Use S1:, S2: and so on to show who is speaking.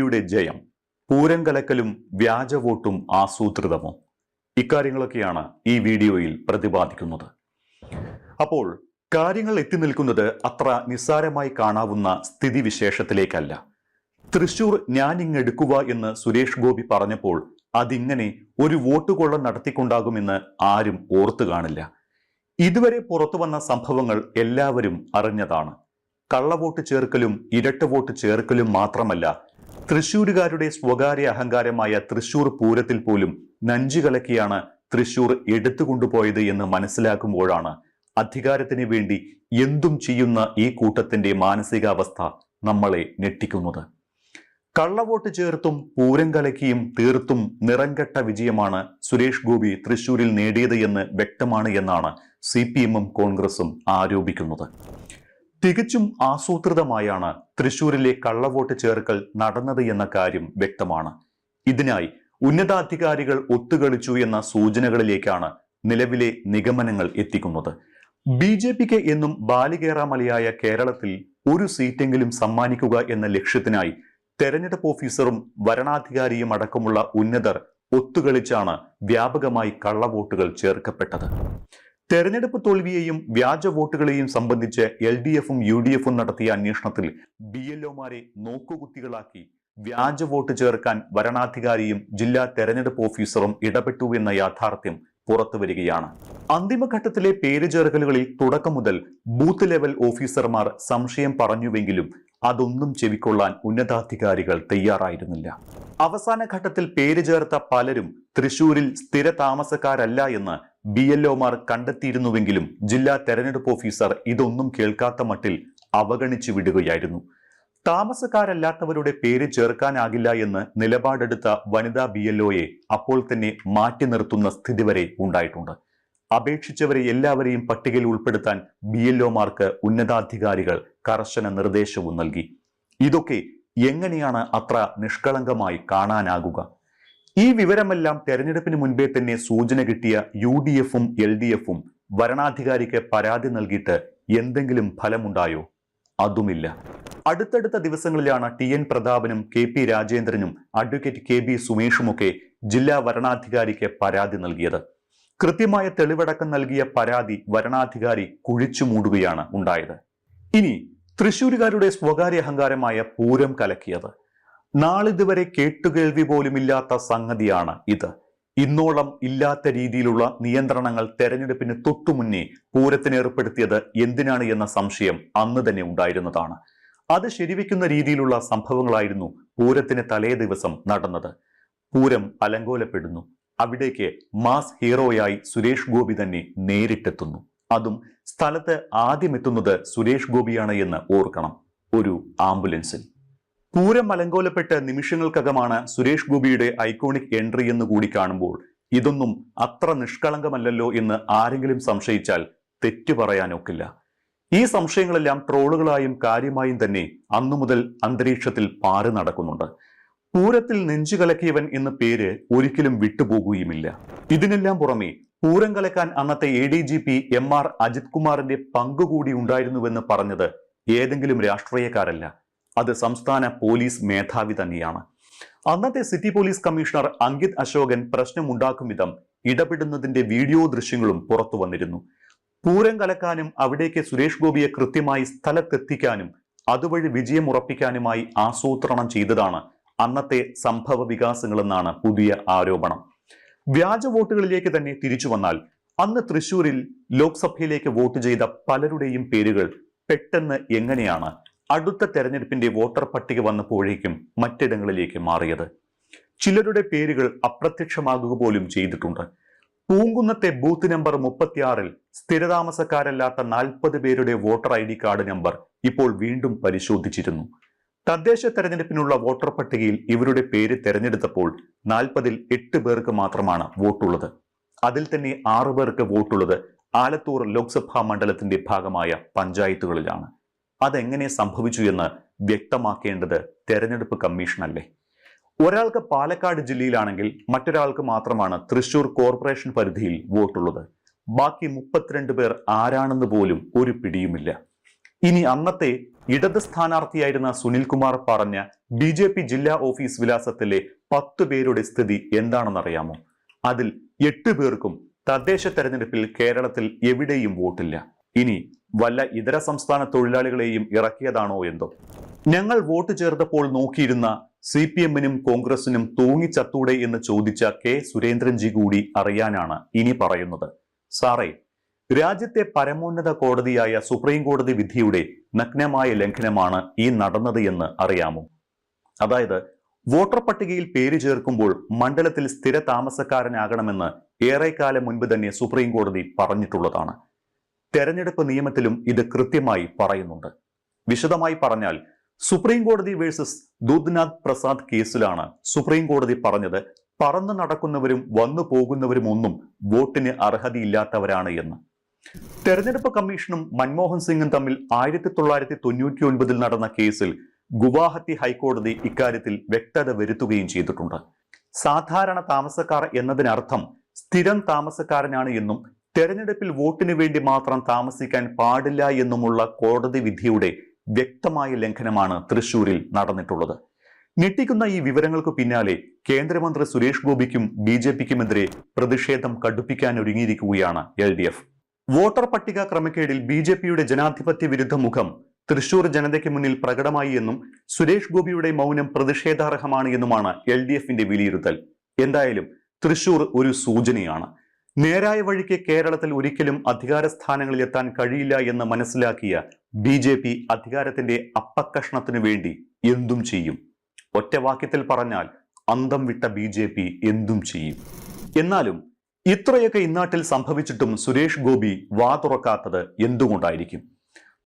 S1: യുടെ ജയം പൂരം കലക്കലും വ്യാജ വോട്ടും ആസൂത്രിതമോ ഇക്കാര്യങ്ങളൊക്കെയാണ് ഈ വീഡിയോയിൽ പ്രതിപാദിക്കുന്നത്. അപ്പോൾ കാര്യങ്ങൾ എത്തി നിൽക്കുന്നത് അത്ര നിസ്സാരമായി കാണാവുന്ന സ്ഥിതിവിശേഷത്തിലേക്കല്ല. തൃശൂർ ഞാൻ ഇങ്ങെടുക്കുക എന്ന് സുരേഷ് ഗോപി പറഞ്ഞപ്പോൾ അതിങ്ങനെ ഒരു വോട്ട് കൊള്ള നടത്തിക്കൊണ്ടാകുമെന്ന് ആരും ഓർത്തു കാണില്ല. ഇതുവരെ പുറത്തു വന്ന സംഭവങ്ങൾ എല്ലാവരും അറിഞ്ഞതാണ്. കള്ളവോട്ട് ചേർക്കലും ഇരട്ട വോട്ട് ചേർക്കലും മാത്രമല്ല തൃശൂരുകാരുടെ സ്വകാര്യ അഹങ്കാരമായ തൃശൂർ പൂരത്തിൽ പോലും നഞ്ചു കലക്കിയാണ് തൃശൂർ എടുത്തുകൊണ്ടുപോയത് എന്ന് മനസ്സിലാക്കുമ്പോഴാണ് അധികാരത്തിന് വേണ്ടി എന്തും ചെയ്യുന്ന ഈ കൂട്ടത്തിന്റെ മാനസികാവസ്ഥ നമ്മളെ ഞെട്ടിക്കുന്നത്. കള്ളവോട്ട് ചേർത്തും പൂരം കലക്കിയും തീർത്തും നിറംകെട്ട വിജയമാണ് സുരേഷ് ഗോപി തൃശൂരിൽ നേടിയത് എന്ന് വ്യക്തമാണ് എന്നാണ് സി പി എമ്മും കോൺഗ്രസും ആരോപിക്കുന്നത്. തികച്ചും ആസൂത്രിതമായാണ് തൃശൂരിലെ കള്ളവോട്ട് ചേർക്കൽ നടന്നത് എന്ന കാര്യം വ്യക്തമാണ്. ഇതിനായി ഉന്നതാധികാരികൾ ഒത്തുകളിച്ചു എന്ന സൂചനകളിലേക്കാണ് നിലവിലെ നിഗമനങ്ങൾ എത്തിക്കുന്നത്. ബി ജെ പിക്ക് എന്നും ബാലികേറാമലയായ കേരളത്തിൽ ഒരു സീറ്റെങ്കിലും സമ്മാനിക്കുക എന്ന ലക്ഷ്യത്തിനായി തെരഞ്ഞെടുപ്പ് ഓഫീസറും വരണാധികാരിയും അടക്കമുള്ള ഉന്നതർ ഒത്തുകളിച്ചാണ് വ്യാപകമായി കള്ളവോട്ടുകൾ ചേർക്കപ്പെട്ടത്. തെരഞ്ഞെടുപ്പ് തോൽവിയെയും വ്യാജ വോട്ടുകളെയും സംബന്ധിച്ച് എൽ ഡി എഫും യു ഡി എഫും നടത്തിയ അന്വേഷണത്തിൽ ബി എൽ ഒമാരെ നോക്കുകുത്തികളാക്കി വ്യാജ വോട്ട് ചേർക്കാൻ വരണാധികാരിയും ജില്ലാ തെരഞ്ഞെടുപ്പ് ഓഫീസറും ഇടപെട്ടു എന്ന യാഥാർത്ഥ്യം പുറത്തു വരികയാണ്. അന്തിമഘട്ടത്തിലെ പേര് ചേർക്കലുകളിൽ തുടക്കം മുതൽ ബൂത്ത് ലെവൽ ഓഫീസർമാർ സംശയം പറഞ്ഞുവെങ്കിലും അതൊന്നും ചെവിക്കൊള്ളാൻ ഉന്നതാധികാരികൾ തയ്യാറായിരുന്നില്ല. അവസാന ഘട്ടത്തിൽ പേര് ചേർത്ത പലരും തൃശൂരിൽ സ്ഥിര താമസക്കാരല്ല എന്ന് ബി എൽ ഒമാർ കണ്ടെത്തിയിരുന്നുവെങ്കിലും ജില്ലാ തെരഞ്ഞെടുപ്പ് ഓഫീസർ ഇതൊന്നും കേൾക്കാത്ത മട്ടിൽ അവഗണിച്ചു വിടുകയായിരുന്നു. താമസക്കാരല്ലാത്തവരുടെ പേര് ചേർക്കാനാകില്ല എന്ന് നിലപാടെടുത്ത വനിതാ ബി എൽ ഒയെ അപ്പോൾ തന്നെ മാറ്റി നിർത്തുന്ന സ്ഥിതി വരെ ഉണ്ടായിട്ടുണ്ട്. അപേക്ഷിച്ചവരെ എല്ലാവരെയും പട്ടികയിൽ ഉൾപ്പെടുത്താൻ ബി എൽ ഒമാർക്ക് ഉന്നതാധികാരികൾ കർശന നിർദ്ദേശവും നൽകി. ഇതൊക്കെ എങ്ങനെയാണ് അത്ര നിഷ്കളങ്കമായി കാണാനാകുക? ഈ വിവരമെല്ലാം തെരഞ്ഞെടുപ്പിന് മുൻപേ തന്നെ സൂചന കിട്ടിയ യു ഡി എഫും എൽ ഡി എഫും വരണാധികാരിക്ക് പരാതി നൽകിയിട്ട് എന്തെങ്കിലും ഫലമുണ്ടായോ? അതുമില്ല. അടുത്തടുത്ത ദിവസങ്ങളിലാണ് ടി എൻ പ്രതാപനും കെ പി രാജേന്ദ്രനും അഡ്വക്കേറ്റ് കെ ബി സുമേഷുമൊക്കെ ജില്ലാ വരണാധികാരിക്ക് പരാതി നൽകിയത്. കൃത്യമായ തെളിവടക്കം നൽകിയ പരാതി വരണാധികാരി കുഴിച്ചു മൂടുകയാണ് ഉണ്ടായത്. ഇനി തൃശൂരുകാരുടെ സ്വകാര്യ അഹങ്കാരമായ പൂരം കലക്കിയത്. നാളിതുവരെ കേട്ടുകേൾവി പോലുമില്ലാത്ത സംഗതിയാണ് ഇത്. ഇന്നോളം ഇല്ലാത്ത രീതിയിലുള്ള നിയന്ത്രണങ്ങൾ തെരഞ്ഞെടുപ്പിന് തൊട്ടുമുന്നേ പൂരത്തിന് ഏർപ്പെടുത്തിയത് എന്തിനാണ് എന്ന സംശയം അന്ന് തന്നെ ഉണ്ടായിരുന്നതാണ്. അത് ശരിവെക്കുന്ന രീതിയിലുള്ള സംഭവങ്ങളായിരുന്നു പൂരത്തിന് തലേ ദിവസം നടന്നത്. പൂരം അലങ്കോലപ്പെടുന്നു. അവിടേക്ക് മാസ് ഹീറോയായി സുരേഷ് ഗോപി തന്നെ നേരിട്ടെത്തുന്നു. അതും സ്ഥലത്ത് ആദ്യം എത്തുന്നത് സുരേഷ് ഗോപിയാണ് എന്ന് ഓർക്കണം. ഒരു ആംബുലൻസിൽ. പൂരം മലങ്കോലപ്പെട്ട് നിമിഷങ്ങൾക്കകമാണ് സുരേഷ് ഗോപിയുടെ ഐക്കോണിക് എൻട്രി എന്ന് കൂടി കാണുമ്പോൾ. ഇതൊന്നും അത്ര നിഷ്കളങ്കമല്ലല്ലോ എന്ന് ആരെങ്കിലും സംശയിച്ചാൽ തെറ്റു പറയാനൊക്കില്ല. ഈ സംശയങ്ങളെല്ലാം ട്രോളുകളായും കാര്യമായും തന്നെ അന്നു മുതൽ അന്തരീക്ഷത്തിൽ പാറി നടക്കുന്നുണ്ട്. പൂരത്തിൽ നെഞ്ചു കലക്കിയവൻ എന്ന പേര് ഒരിക്കലും വിട്ടുപോകുകയുമില്ല. ഇതിനെല്ലാം പുറമെ പൂരം കലക്കാൻ അന്നത്തെ A D G P M R Ajith കുമാറിന്റെ പങ്കുകൂടി ഉണ്ടായിരുന്നുവെന്ന് പറഞ്ഞത് ഏതെങ്കിലും രാഷ്ട്രീയക്കാരല്ല. അത് സംസ്ഥാന പോലീസ് മേധാവി തന്നെയാണ്. അന്നത്തെ city police commissioner Ankit Asokan പ്രശ്നമുണ്ടാക്കും വിധം ഇടപെടുന്നതിന്റെ വീഡിയോ ദൃശ്യങ്ങളും പുറത്തു വന്നിരുന്നു. പൂരം കലക്കാനും അവിടേക്ക് സുരേഷ് ഗോപിയെ കൃത്യമായി സ്ഥലത്തെത്തിക്കാനും അതുവഴി വിജയം ഉറപ്പിക്കാനുമായി ആസൂത്രണം ചെയ്തതാണ് അന്നത്തെ സംഭവ വികാസങ്ങളെന്നാണ് പുതിയ ആരോപണം. വ്യാജ വോട്ടുകളിലേക്ക് തന്നെ തിരിച്ചു വന്നാൽ അന്ന് തൃശൂരിൽ ലോക്സഭയിലേക്ക് വോട്ട് ചെയ്ത പലരുടെയും പേരുകൾ പെട്ടെന്ന് എങ്ങനെയാണ് അടുത്ത തെരഞ്ഞെടുപ്പിന്റെ വോട്ടർ പട്ടിക വന്നപ്പോഴേക്കും മറ്റിടങ്ങളിലേക്ക് മാറിയത്. ചിലരുടെ പേരുകൾ അപ്രത്യക്ഷമാകുക പോലും ചെയ്തിട്ടുണ്ട്. പൂങ്കുന്നത്തെ ബൂത്ത് നമ്പർ മുപ്പത്തിയാറിൽ സ്ഥിരതാമസക്കാരല്ലാത്ത നാൽപ്പത് പേരുടെ voter I D card number ഇപ്പോൾ വീണ്ടും പരിശോധിച്ചിരുന്നു. തദ്ദേശ തെരഞ്ഞെടുപ്പിനുള്ള വോട്ടർ പട്ടികയിൽ ഇവരുടെ പേര് തെരഞ്ഞെടുത്തപ്പോൾ നാൽപ്പതിൽ എട്ട് പേർക്ക് മാത്രമാണ് വോട്ടുള്ളത്. അതിൽ തന്നെ ആറു പേർക്ക് വോട്ടുള്ളത് ആലത്തൂർ ലോക്സഭാ മണ്ഡലത്തിന്റെ ഭാഗമായ പഞ്ചായത്തുകളിലാണ്. അതെങ്ങനെ സംഭവിച്ചു എന്ന് വ്യക്തമാക്കേണ്ടത് തെരഞ്ഞെടുപ്പ് കമ്മീഷനല്ലേ? ഒരാൾക്ക് പാലക്കാട് ജില്ലയിലാണെങ്കിൽ മറ്റൊരാൾക്ക് മാത്രമാണ് തൃശൂർ കോർപ്പറേഷൻ പരിധിയിൽ വോട്ടുള്ളത്. ബാക്കി മുപ്പത്തിരണ്ട് പേർ ആരാണെന്ന് പോലും ഒരു പിടിയുമില്ല. ഇനി അന്നത്തെ ഇടത് സ്ഥാനാർത്ഥിയായിരുന്ന സുനിൽകുമാർ പറഞ്ഞ ബി ജെ പി ജില്ലാ ഓഫീസ് വിലാസത്തിലെ പത്ത് പേരുടെ സ്ഥിതി എന്താണെന്നറിയാമോ? അതിൽ എട്ട് പേർക്കും തദ്ദേശ തെരഞ്ഞെടുപ്പിൽ കേരളത്തിൽ എവിടെയും വോട്ടില്ല. ഇനി വല്ല ഇതര സംസ്ഥാന തൊഴിലാളികളെയും ഇറക്കിയതാണോ എന്തോ? ഞങ്ങൾ വോട്ട് ചേർത്തപ്പോൾ നോക്കിയിരുന്ന സി പി എമ്മിനും കോൺഗ്രസിനും തൂങ്ങിച്ചത്തൂടെ എന്ന് ചോദിച്ച കെ സുരേന്ദ്രൻജി കൂടി അറിയാനാണ് ഇനി പറയുന്നത്. സാറേ രാജ്യത്തെ പരമോന്നത കോടതിയായ സുപ്രീം കോടതി വിധിയുടെ നഗ്നമായ ലംഘനമാണ് ഈ നടന്നത് എന്ന് അറിയാമോ? അതായത് വോട്ടർ പട്ടികയിൽ പേര് ചേർക്കുമ്പോൾ മണ്ഡലത്തിൽ സ്ഥിര താമസക്കാരനാകണമെന്ന് ഏറെക്കാലം മുൻപ് തന്നെ സുപ്രീം കോടതി പറഞ്ഞിട്ടുള്ളതാണ്. തെരഞ്ഞെടുപ്പ് നിയമത്തിലും ഇത് കൃത്യമായി പറയുന്നുണ്ട്. വിശദമായി പറഞ്ഞാൽ സുപ്രീം കോടതി വേഴ്സസ് ദൂദ്നാഥ് പ്രസാദ് കേസിലാണ് സുപ്രീം കോടതി പറഞ്ഞത് പറന്നു നടക്കുന്നവരും വന്നു പോകുന്നവരും ഒന്നും വോട്ടിന് അർഹതയില്ലാത്തവരാണ് എന്ന്. തെരഞ്ഞെടുപ്പ് കമ്മീഷനും മൻമോഹൻ സിംഗും തമ്മിൽ ആയിരത്തി തൊള്ളായിരത്തി തൊണ്ണൂറ്റി ഒൻപതിൽ നടന്ന കേസിൽ ഗുവാഹത്തി ഹൈക്കോടതി ഇക്കാര്യത്തിൽ വ്യക്തത വരുത്തുകയും ചെയ്തിട്ടുണ്ട്. സാധാരണ താമസക്കാർ എന്നതിനർത്ഥം സ്ഥിരം താമസക്കാരനാണ് എന്നും തെരഞ്ഞെടുപ്പിൽ വോട്ടിനു വേണ്ടി മാത്രം താമസിക്കാൻ പാടില്ല എന്നുമുള്ള കോടതി വിധിയുടെ വ്യക്തമായ ലംഘനമാണ് തൃശൂരിൽ നടന്നിട്ടുള്ളത്. ഞെട്ടിക്കുന്ന ഈ വിവരങ്ങൾക്ക് പിന്നാലെ കേന്ദ്രമന്ത്രി സുരേഷ് ഗോപിക്കും ബി ജെ പിക്കുമെതിരെ പ്രതിഷേധം കടുപ്പിക്കാൻ ഒരുങ്ങിയിരിക്കുകയാണ് എൽ ഡി എഫ്. വോട്ടർ പട്ടിക ക്രമക്കേടിൽ ബി ജെ പിയുടെ ജനാധിപത്യ വിരുദ്ധ മുഖം തൃശൂർ ജനതയ്ക്ക് മുന്നിൽ പ്രകടമായി എന്നും സുരേഷ് ഗോപിയുടെ മൗനം പ്രതിഷേധാർഹമാണ് എന്നുമാണ് എൽ ഡി എഫിന്റെ വിലയിരുത്തൽ. എന്തായാലും തൃശൂർ ഒരു സൂചനയാണ്. നേരായ വഴിക്ക് കേരളത്തിൽ ഒരിക്കലും അധികാര സ്ഥാനങ്ങളിൽ എത്താൻ കഴിയില്ല എന്ന് മനസ്സിലാക്കിയ ബി ജെ പി അധികാരത്തിന്റെ അപ്പക്കഷ്ണത്തിനു വേണ്ടി എന്തും ചെയ്യും. ഒറ്റ വാക്യത്തിൽ പറഞ്ഞാൽ അന്തം വിട്ട ബി ജെ പി എന്തും ചെയ്യും. എന്നാലും ഇത്രയൊക്കെ ഇന്നാട്ടിൽ സംഭവിച്ചിട്ടും സുരേഷ് ഗോപി വാ തുറക്കാത്തത് എന്തുകൊണ്ടായിരിക്കും?